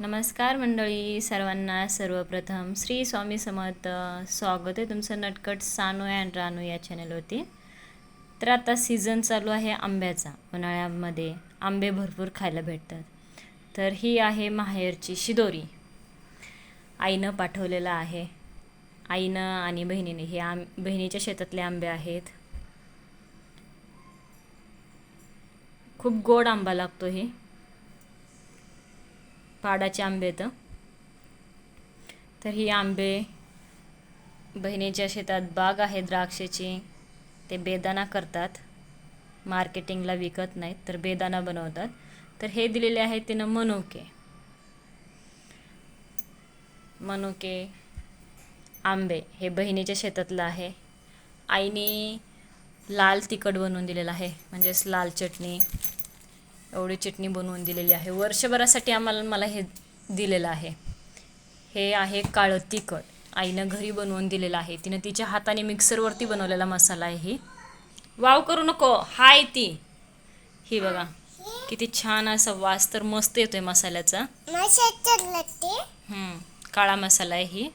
नमस्कार मंडळी सर्वांना सर्वप्रथम श्री स्वामी समर्थ. स्वागत आहे तुमचं नटकट सानू अँड रानू या चॅनलवरती तर आता सीझन चालू आहे आंब्याचा. उन्हाळ्यामध्ये आंबे भरपूर खायला भेटतात. तर ही आहे माहेरची शिदोरी. आईनं पाठवलेलं आहे. आईनं आणि बहिणीने हे आम बहिणीच्या शेतातले आंबे आहेत. खूप गोड आंबा लागतो हे. पाडाचे आंबे येतं तर ही आंबे बहिणीच्या शेतात बाग आहे द्राक्षाची. ते बेदाना करतात. मार्केटिंगला विकत नाहीत तर बेदाना बनवतात. तर हे दिलेले आहेत तिनं मनुके. मनुके आंबे हे बहिणीच्या शेतातलं आहे. आईने लाल तिखट बनवून दिलेलं आहे म्हणजेच लाल चटणी. एवढी चटणी बनवून दिलेली आहे. वर्षभरासाठी आम्हाला मला हे दिलेलं आहे. हे आहे काळं तिखट. आईनं घरी बनवून दिलेलं आहे. तिनं तिच्या हाताने मिक्सरवरती बनवलेला मसाला आहे ही. वाव करू नको. हाय ती. ही बघा. किती छान असा वास तर मस्त येतोय मसाल्याचा. हम्म, काळा मसाला आहे ही.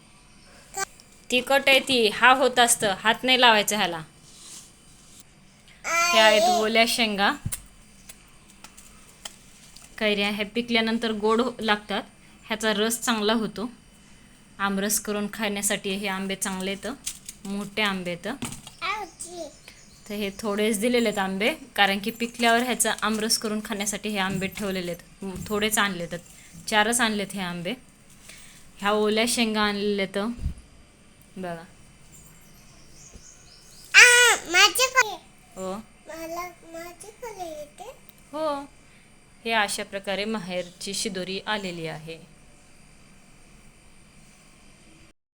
तिखट आहे ती. हा होत असतं. हात नाही लावायचा ह्याला. हे आहेत ओल्या शेंगा. कैऱ्या ह्या पिकल्यानंतर गोड हो- लागतात. ह्याचा रस चांगला होतो. आमरस करून खाण्यासाठी हे आंबे चांगले येतं मोठे आंबे येतं तर हे थोडेच दिलेले आहेत आंबे. कारण की पिकल्यावर ह्याचा आमरस करून खाण्यासाठी हे आंबे ठेवलेले आहेत. थोडेच आणले आहेत. चारच आणलेत हे आंबे. ह्या ओल्या शेंगा आणलेल्या तर बघा. हो. हो. हे अशा प्रकारे माहेरची शिदोरी आलेली आहे.